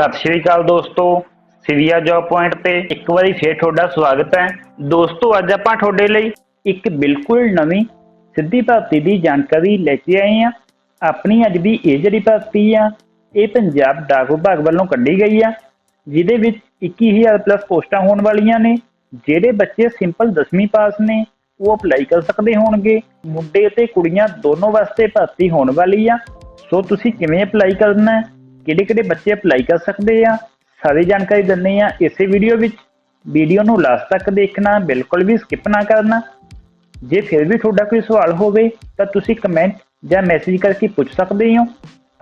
ਸਤਿ ਸ਼੍ਰੀ ਅਕਾਲ ਦੋਸਤੋ, Sivia job point ਤੇ ਇੱਕ ਵਾਰੀ ਫੇਰ ਤੁਹਾਡਾ ਸਵਾਗਤ ਹੈ। ਦੋਸਤੋ, ਅੱਜ ਆਪਾਂ ਤੁਹਾਡੇ ਲਈ ਇੱਕ ਬਿਲਕੁਲ ਨਵੀਂ ਸਿੱਧੀ ਭਰਤੀ ਦੀ ਜਾਣਕਾਰੀ ਲੈ ਕੇ ਆਏ ਹਾਂ। ਆਪਣੀ ਅੱਜ ਦੀ ਇਹ ਜਿਹੜੀ ਭਰਤੀ ਆ, ਇਹ ਪੰਜਾਬ ਡਾਕ ਵਿਭਾਗ ਵੱਲੋਂ ਕੱਢੀ ਗਈ ਆ, ਜਿਹਦੇ ਵਿੱਚ 21000 ਪਲੱਸ ਪੋਸਟਾਂ ਹੋਣ ਵਾਲੀਆਂ ਨੇ, ਜਿਹੜੇ ਬੱਚੇ ਸਿੰਪਲ 10ਵੀਂ ਪਾਸ ਨੇ, ਉਹ ਅਪਲਾਈ ਕਰ ਸਕਦੇ ਹੋਣਗੇ। ਮੁੰਡੇ ਤੇ ਕੁੜੀਆਂ ਦੋਨੋਂ ਵਾਸਤੇ ਭਰਤੀ ਹੋਣ ਵਾਲੀ ਆ। ਸੋ ਤੁਸੀਂ ਕਿਵੇਂ ਅਪਲਾਈ ਕਰਨਾ ਹੈ? ਕਿਹੜੇ ਕਿਹੜੇ ਬੱਚੇ ਅਪਲਾਈ ਕਰ ਸਕਦੇ ਆ, ਸਾਰੀ ਜਾਣਕਾਰੀ ਦਿੰਦੇ ਆ। ਇਸੇ ਵੀਡੀਓ ਵਿੱਚ ਵੀਡੀਓ ਨੂੰ ਲਾਸਟ ਤੱਕ ਦੇਖਣਾ, ਬਿਲਕੁਲ ਵੀ ਸਕਿਪ ਨਾ ਕਰਨਾ। ਜੇ ਫਿਰ ਵੀ ਤੁਹਾਡਾ ਕੋਈ ਸਵਾਲ ਹੋਵੇ, ਤਾਂ ਤੁਸੀਂ ਕਮੈਂਟ ਜਾਂ ਮੈਸੇਜ ਕਰਕੇ ਪੁੱਛ ਸਕਦੇ ਹੋ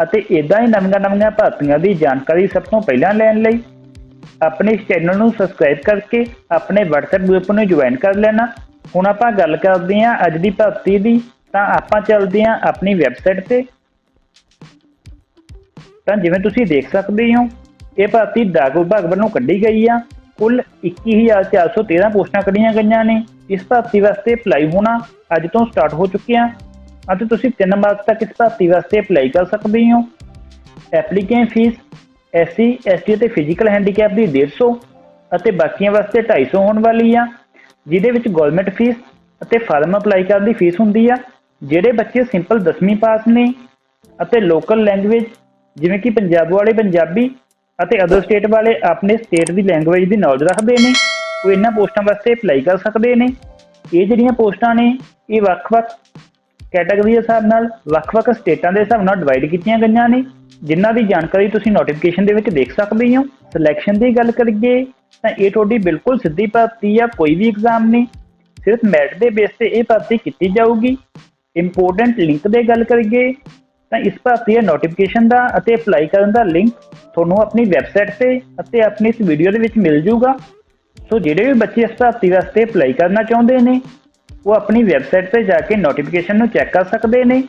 ਅਤੇ ਇਦਾਂ ਹੀ ਨਵੀਆਂ-ਨਵੀਆਂ ਭਰਤੀਆਂ ਦੀ ਜਾਣਕਾਰੀ ਸਭ ਤੋਂ ਪਹਿਲਾਂ ਲੈਣ ਲਈ ਆਪਣੇ ਇਸ ਚੈਨਲ ਨੂੰ ਸਬਸਕ੍ਰਾਈਬ ਕਰਕੇ ਆਪਣੇ WhatsApp ਗਰੁੱਪ ਨੂੰ ਜੁਆਇਨ ਕਰ ਲੈਣਾ। ਹੁਣ ਆਪਾਂ ਗੱਲ ਕਰਦੇ ਹਾਂ ਅੱਜ ਦੀ ਭਰਤੀ ਦੀ, ਤਾਂ ਆਪਾਂ ਚੱਲਦੇ ਹਾਂ ਆਪਣੀ ਵੈਬਸਾਈਟ ਤੇ। ਤਾਂ ਜਿਵੇਂ ਤੁਸੀਂ ਦੇਖ ਸਕਦੇ ਹੋ, ਇਹ ਭਰਤੀ ਡਾਕ ਵਿਭਾਗ ਵੱਲੋਂ ਕੱਢੀ ਗਈ ਆ। ਕੁੱਲ 21413 ਪੋਸਟਾਂ ਕੱਢੀਆਂ ਗਈਆਂ ਨੇ। ਇਸ ਭਰਤੀ ਵਾਸਤੇ ਅਪਲਾਈ ਹੋਣਾ ਅੱਜ ਤੋਂ ਸਟਾਰਟ ਹੋ ਚੁੱਕਿਆ ਅਤੇ ਤੁਸੀਂ 3 ਮਾਰਚ ਤੱਕ ਇਸ ਭਰਤੀ ਵਾਸਤੇ ਅਪਲਾਈ ਕਰ ਸਕਦੇ ਹੋ। ਐਪਲੀਕੈਂਟ ਫੀਸ ਐਸਸੀ ਐਸਟੀ ਅਤੇ ਫਿਜ਼ੀਕਲ ਹੈਂਡੀਕੈਪ ਦੀ 150 ਅਤੇ ਬਾਕੀਆਂ ਵਾਸਤੇ 250 ਹੋਣ ਵਾਲੀ ਆ। ਜਿਹਦੇ ਵਿੱਚ ਗਵਰਨਮੈਂਟ ਫੀਸ ਅਤੇ ਫਾਰਮ ਅਪਲਾਈ ਕਰਨ ਦੀ ਫੀਸ ਹੁੰਦੀ ਆ, ਜਿਹੜੇ ਬੱਚੇ ਸਿੰਪਲ 10ਵੀਂ ਪਾਸ ਨੇ ਅਤੇ ਲੋਕਲ ਲੈਂਗੁਏਜ ਜਿਵੇਂ ਕਿ ਪੰਜਾਬ ਵਾਲੇ ਪੰਜਾਬੀ ਅਤੇ ਅਦਰ ਸਟੇਟ ਵਾਲੇ ਆਪਣੇ ਸਟੇਟ ਦੀ ਲੈਂਗੁਏਜ ਦੀ ਨੌਲੇਜ ਰੱਖਦੇ ਨੇ, ਉਹ ਇਹਨਾਂ ਪੋਸਟਾਂ ਵਾਸਤੇ ਅਪਲਾਈ ਕਰ ਸਕਦੇ ਨੇ। ਇਹ ਜਿਹੜੀਆਂ ਪੋਸਟਾਂ ਨੇ, ਇਹ ਵੱਖ-ਵੱਖ ਕੈਟਾਗਰੀ ਦੇ ਹਿਸਾਬ ਨਾਲ, ਵੱਖ-ਵੱਖ ਸਟੇਟਾਂ ਦੇ ਹਿਸਾਬ ਨਾਲ ਡਿਵਾਈਡ ਕੀਤੀਆਂ ਗਈਆਂ ਨੇ, ਜਿਨ੍ਹਾਂ ਦੀ ਜਾਣਕਾਰੀ ਤੁਸੀਂ ਨੋਟੀਫਿਕੇਸ਼ਨ ਦੇ ਵਿੱਚ ਦੇਖ ਸਕਦੇ ਹੋ। ਸਿਲੈਕਸ਼ਨ ਦੀ ਗੱਲ ਕਰੀਏ, ਤਾਂ ਇਹ ਤੁਹਾਡੀ ਬਿਲਕੁਲ ਸਿੱਧੀ ਭਰਤੀ ਆ ਕੋਈ ਵੀ ਐਗਜ਼ਾਮ ਨਹੀਂ, ਸਿਰਫ ਮੈਰਿਟ ਦੇ ਬੇਸ ਤੇ ਇਹ ਭਰਤੀ ਕੀਤੀ ਜਾਊਗੀ। ਇੰਪੋਰਟੈਂਟ ਲਿੰਕ ਦੇ ਗੱਲ ਕਰੀਏ ਤਾਂ ਇਸ ਭਰਤੀ ਦੇ ਨੋਟੀਫਿਕੇਸ਼ਨ ਦਾ ਅਤੇ ਅਪਲਾਈ ਕਰਨ ਦਾ ਲਿੰਕ ਤੁਹਾਨੂੰ ਆਪਣੀ ਵੈਬਸਾਈਟ ਤੇ ਅਤੇ ਆਪਣੀ ਇਸ ਵੀਡੀਓ ਦੇ ਵਿੱਚ ਮਿਲ ਜਾਊਗਾ ਸੋ ਜਿਹੜੇ ਵੀ ਬੱਚੇ ਇਸ ਭਰਤੀ ਵਾਸਤੇ ਅਪਲਾਈ ਕਰਨਾ ਚਾਹੁੰਦੇ ਨੇ, ਉਹ ਆਪਣੀ ਵੈਬਸਾਈਟ ਤੇ ਜਾ ਕੇ ਨੋਟੀਫਿਕੇਸ਼ਨ ਨੂੰ ਚੈੱਕ ਕਰ ਸਕਦੇ ਨੇ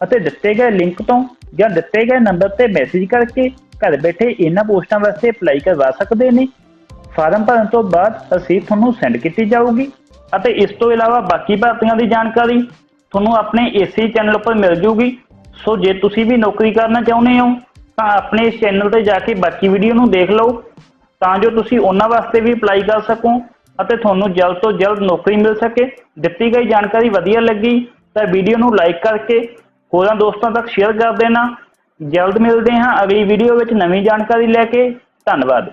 ਅਤੇ ਦਿੱਤੇ ਗਏ ਲਿੰਕ ਤੋਂ ਜਾਂ ਦਿੱਤੇ ਗਏ ਨੰਬਰ ਤੇ ਮੈਸੇਜ ਕਰਕੇ ਘਰ ਬੈਠੇ ਇਹਨਾਂ ਪੋਸਟਾਂ ਵਾਸਤੇ ਅਪਲਾਈ ਕਰਵਾ ਸਕਦੇ ਨੇ। ਫਾਰਮ ਭਰਨ ਤੋਂ ਬਾਅਦ ਰਸੀਦ ਤੁਹਾਨੂੰ ਸੈਂਡ ਕੀਤੀ ਜਾਊਗੀ ਅਤੇ ਇਸ ਤੋਂ ਇਲਾਵਾ ਬਾਕੀ ਭਰਤੀਆਂ ਦੀ ਜਾਣਕਾਰੀ ਤੁਹਾਨੂੰ ਆਪਣੇ ਏਸੀ ਚੈਨਲ ਉੱਪਰ ਮਿਲ ਜੂਗੀ। ਸੋ ਜੇ ਤੁਸੀਂ ਵੀ ਨੌਕਰੀ ਕਰਨਾ ਚਾਹੁੰਦੇ ਹੋ, ਤਾਂ ਆਪਣੇ ਇਸ ਚੈਨਲ ਤੇ ਜਾ ਕੇ ਬਾਕੀ ਵੀਡੀਓ ਨੂੰ ਦੇਖ ਲਓ, ਤਾਂ ਜੋ ਤੁਸੀਂ ਉਹਨਾਂ ਵਾਸਤੇ ਵੀ ਅਪਲਾਈ ਕਰ ਸਕੋ ਅਤੇ ਤੁਹਾਨੂੰ ਜਲਦ ਤੋਂ ਜਲਦ ਨੌਕਰੀ ਮਿਲ ਸਕੇ। ਦਿੱਤੀ ਗਈ ਜਾਣਕਾਰੀ ਵਧੀਆ ਲੱਗੀ ਤਾਂ ਵੀਡੀਓ ਨੂੰ ਲਾਈਕ ਕਰਕੇ ਹੋਰਾਂ ਦੋਸਤਾਂ ਤੱਕ ਸ਼ੇਅਰ ਕਰ ਦੇਣਾ। ਜਲਦ ਮਿਲਦੇ ਹਾਂ ਅਗਲੀ ਵੀਡੀਓ ਵਿੱਚ ਨਵੀਂ ਜਾਣਕਾਰੀ ਲੈ ਕੇ। ਧੰਨਵਾਦ।